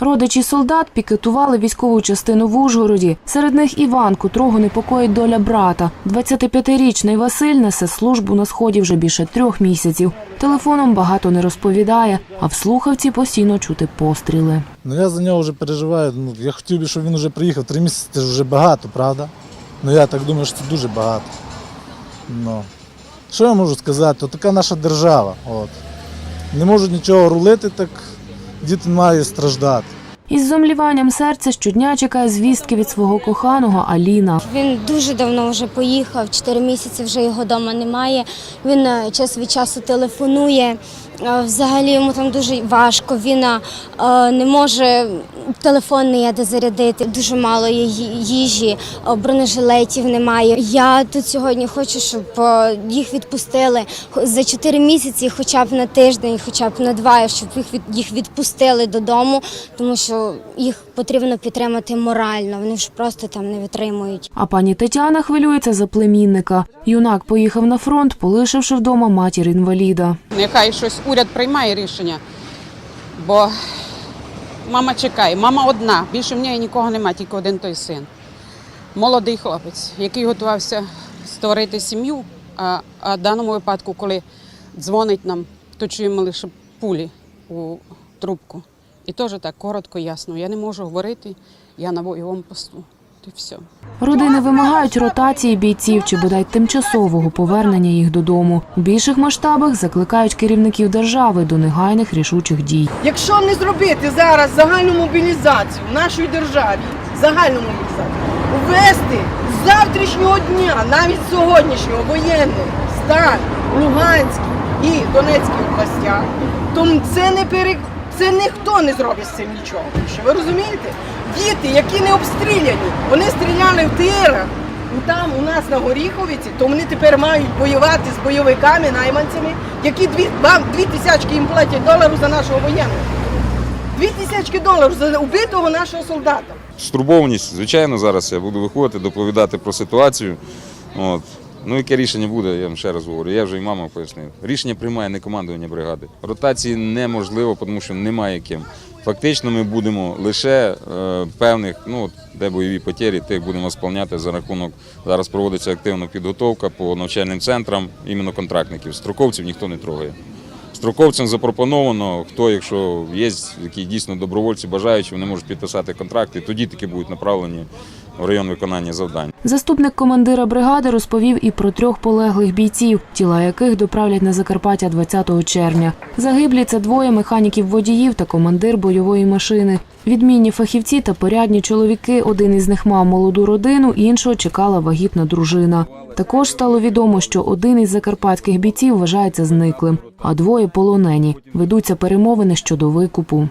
Родичі солдат пікетували військову частину в Ужгороді. Серед них Іван, котрого непокоїть доля брата. 25-річний Василь несе службу на сході вже більше трьох місяців. Телефоном багато не розповідає, а в слухавці постійно чути постріли. Ну я за нього вже переживаю. Ну, я хотів би, щоб він вже приїхав. Три місяці це вже багато, правда? Ну я так думаю, що це дуже багато. Ну. Що я можу сказати? От така наша держава. От. Не можуть нічого рулити, так діти мають страждати. Із зомліванням серця щодня чекає звістки від свого коханого Аліна. Він дуже давно вже поїхав, чотири місяці вже його вдома немає. Він е, час від часу телефонує. Е, Взагалі йому там дуже важко. Він е, не може телефон не є де зарядити. Дуже мало є їжі, е, бронежилетів немає. Я тут сьогодні хочу, щоб е, їх відпустили Хо- за чотири місяці, хоча б на тиждень, хоча б на два, щоб їх від їх відпустили додому, тому що їх потрібно підтримати морально. Вони ж просто там не витримують. А пані Тетяна хвилюється за племінника. Юнак поїхав на фронт, полишивши вдома матір інваліда. Нехай щось уряд приймає рішення, бо мама чекає. Мама одна. Більше в неї нікого немає, тільки один той син. Молодий хлопець, який готувався створити сім'ю. А, а в даному випадку, коли дзвонить нам, то чуємо лише пулі у трубку. І теж так коротко, ясно. Я не можу говорити, я на бойовому посту. І все. Родини вимагають ротації бійців чи бодай тимчасового повернення їх додому. У більших масштабах закликають керівників держави до негайних рішучих дій. Якщо не зробити зараз загальну мобілізацію в нашій державі, загальну мобілізацію, ввести з завтрашнього дня, навіть сьогоднішнього воєнний стан в Луганській і Донецькій областях, то це не пере... це ніхто не зробить з цим нічого. більше. Ви розумієте? Діти, які не обстріляні, вони стріляли в тирах. Там у нас на Горіховиці, то вони тепер мають воювати з бойовиками, найманцями, які дві, вам дві тисячки їм платять доларів за нашого воєнного. Дві тисячки доларів за убитого нашого солдата. Стурбованість, звичайно, зараз я буду виходити, доповідати про ситуацію. От. Ну, яке рішення буде, я вам ще раз говорю. Я вже і мама пояснив. Рішення приймає не командування бригади. Ротації неможливо, тому що немає ким. Фактично, ми будемо лише е, певних, ну де бойові потері, тих будемо сповняти за рахунок. Зараз проводиться активна підготовка по навчальним центрам, іменно контрактників. Строковців ніхто не трогає. Строковцям запропоновано, хто, якщо є які дійсно добровольці бажаючі, вони можуть підписати контракти, тоді таки будуть направлені в район виконання завдань. Заступник командира бригади розповів і про трьох полеглих бійців, тіла яких доправлять на Закарпаття 20 червня. Загиблі це двоє механіків-водіїв та командир бойової машини. Відмінні фахівці та порядні чоловіки. Один із них мав молоду родину, іншого чекала вагітна дружина. Також стало відомо, що один із закарпатських бійців вважається зниклим, а двоє полонені. Ведуться перемовини щодо викупу.